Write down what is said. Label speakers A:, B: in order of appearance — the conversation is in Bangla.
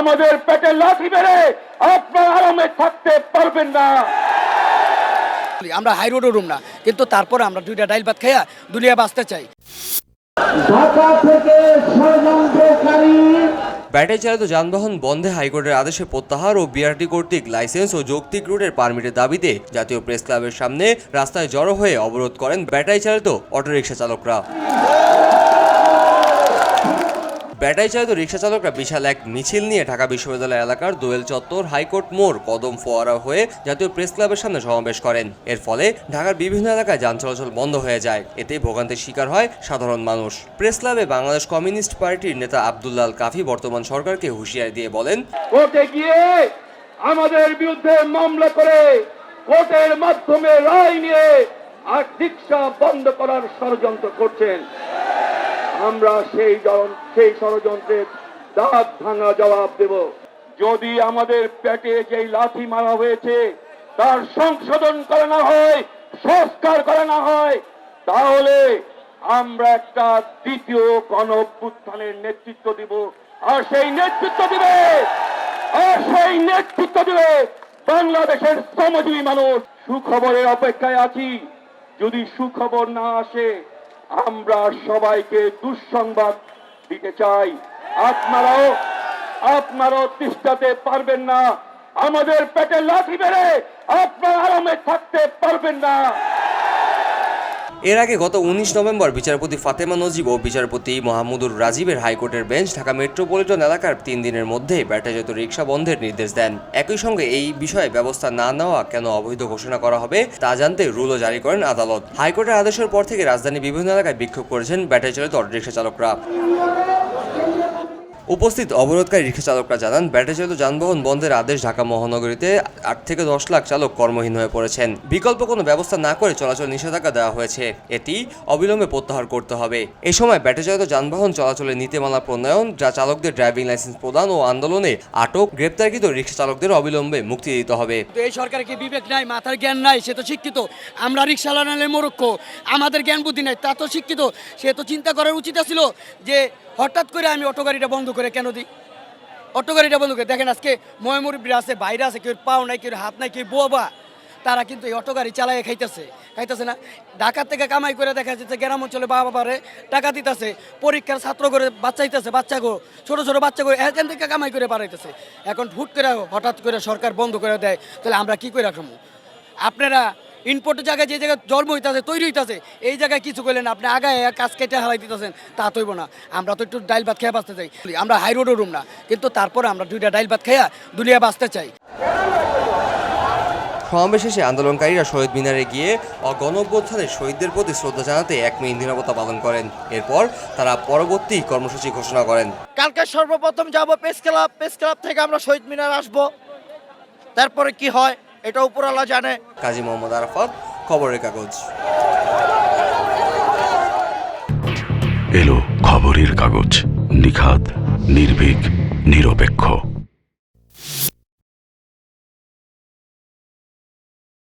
A: আমাদের পেটে লাঠি মেরে আপনার আরামে থাকতে পারবেন না।
B: আমরা হাই রোডও রুম না কিন্তু তারপরে আমরা দুইটা ডাইল ভাত খাইয়া দুনিয়া বাঁচতে চাই।
A: ঢাকা থেকে ষড়যন্ত্রকারী।
C: ব্যাটারি চালিত যানবাহন বন্ধে হাইকোর্টের আদেশে প্রত্যাহার ও বিআরটি কর্তৃক লাইসেন্স ও যৌক্তিক রুটের পারমিটের দাবিতে জাতীয় প্রেস ক্লাবের সামনে রাস্তায় জড়ো হয়ে অবরোধ করেন ব্যাটারি চালিত অটোরিকশা চালকরা। ব্যাটারি চালিত রিক্সা চালকরা বিশাল এক মিছিল নিয়ে ঢাকা বিশ্ববিদ্যালয় এলাকার দোয়েল চত্বর হাইকোর্ট মোড় কদম ফোয়ারা হয়ে জাতীয় প্রেস ক্লাবের সামনে সমাবেশ করেন। এর ফলে ঢাকার বিভিন্ন এলাকায় যান চলাচল বন্ধ হয়ে যায়। এতে ভোগান্তির শিকার হয় সাধারণ মানুষ। প্রেস ক্লাবে বাংলাদেশ কমিউনিস্ট পার্টির নেতা আবদুল্লাল কাফি বর্তমান সরকারকে হুঁশিয়ারি দিয়ে বলেন,
A: কোর্টে গিয়ে আমাদের বিরুদ্ধে মামলা করে কোর্টের মাধ্যমে রায় নিয়ে আর রিক্সা বন্ধ করার ষড়যন্ত্র করছেন। আমরা সেই সেই ষড়যন্ত্রের দাঁত ভাঙা জবাব দেব। যদি আমাদের পেটে যেই লাথি মারা হয়েছে, তার সংশোধন করা না হয়, সংস্কার করা না হয়, তাহলে আমরা একটা দ্বিতীয় গণ নেতৃত্ব দিব। আর সেই নেতৃত্ব দিবে, আর সেই নেতৃত্ব দিবে বাংলাদেশের শ্রমজীবী মানুষ। সুখবরের অপেক্ষায় আছি। যদি সুখবর না আসে আমরা সবাইকে দুঃসংবাদ দিতে চাই। আপনারাও আপনারাও তিষ্ঠাতে পারবেন না। আমাদের পেটে লাঠি মেরে আপনার আরামে থাকতে পারবেন না।
C: এর আগে গত উনিশ নভেম্বর বিচারপতি ফাতেমা নজিব ও বিচারপতি মাহমুদুর রাজীবের হাইকোর্টের বেঞ্চ ঢাকা মেট্রোপলিটন এলাকার তিন দিনের মধ্যে ব্যাটারিজাত রিক্সা বন্ধের নির্দেশ দেন। একই সঙ্গে এই বিষয়ে ব্যবস্থা না নেওয়া কেন অবৈধ ঘোষণা করা হবে, তা জানতে রুলও জারি করেন আদালত। হাইকোর্টের আদেশের পর থেকে রাজধানীর বিভিন্ন এলাকায় বিক্ষোভ করেছেন ব্যাটারি চালিত অটোরিক্সা চালকরা। উপস্থিত অবরোধকারী রিক্সা চালকরা জানান ব্যাটারি চালিত যানবাহন বন্ধের আদেশ ঢাকা মহানগরীতে আট থেকে দশ লাখ চালক কর্মহীন হয়ে পড়েছেন। বিকল্প কোনো ব্যবস্থা না করে চলাচল নিষেধাজ্ঞা দেওয়া হয়েছে। এটি অবিলম্বে প্রত্যাহার করতে হবে। এ সময় ব্যাটারি চালিত যানবাহন চলাচলের নীতিমালা প্রণয়ন, যা চালকদের ড্রাইভিং লাইসেন্স প্রদান ও আন্দোলনে আটক গ্রেপ্তারকৃত রিক্সা চালকদের অবিলম্বে মুক্তি দিতে হবে।
B: এই সরকারের কি বিবেক নাই, মাথার জ্ঞান নাই? সে তো শিক্ষিত। আমরা রিক্সা লাগালে মোরক্ষ। আমাদের জ্ঞান বুদ্ধি নাই, তা তো শিক্ষিত। সে তো চিন্তা করার উচিত ছিল যে হঠাৎ করে আমি অটো গাড়িটা বন্ধ করে কেন দিই? অটো গাড়িটা বন্ধ করে, দেখেন আজকে ময়মুরব্বীরা আছে, বাইরে আছে, কেউ পাও নাই, কেউ হাত নাই, কেউ বোবা তারা কিন্তু এই অটো গাড়ি চালায় খাইতেছে খাইতেছে না। ঢাকা থেকে কামাই করে দেখা যাচ্ছে গ্রাম অঞ্চলে বাবা বাবারে টাকা দিতেছে, পরীক্ষার ছাত্র করে বাচ্চা দিতেছে বাচ্চা গো, ছোটো ছোটো বাচ্চা করে এখান থেকে কামাই করে বাড়াইতেছে। এখন হুট করে হঠাৎ করে সরকার বন্ধ করে দেয়, তাহলে আমরা কি করে রাখব আপনারা ইনপোর্টের জায়গায় যে জায়গায় জন্ম হইতেছে তৈরি হইতেছে এই জায়গায় কিছু করলেন আপনি আগায় কাজ কেটে হারাই দিতেছেন তা তৈব না। আমরা তো একটু ডাইল ভাত খেয়ে বাঁচতে চাই। আমরা হাই রোডও রুম না কিন্তু তারপরে আমরা দুইটা ডাইল ভাত খেয়া দুনিয়া বাঁচতে চাই।
C: সমাবেশ শেষে আন্দোলনকারীরা শহীদ মিনারে গিয়ে অগণঅভ্যুত্থানে শহীদদের প্রতি শ্রদ্ধা জানাতে এক মিনিট নিরাপত্তা পালন করেন। এরপর তারা পরবর্তী কর্মসূচি ঘোষণা করেন।
D: কালকে সর্বপ্রথম যাব প্রেস ক্লাব প্রেস ক্লাব থেকে আমরা শহীদ মিনার আসব। তারপরে কি হয়? এটা উপরওয়ালা জানে।
C: কাজী মোহাম্মদ আরাফাত খবরের কাগজ।
E: এলো খবরের কাগজ নিখাত নির্ভীক নিরপেক্ষ।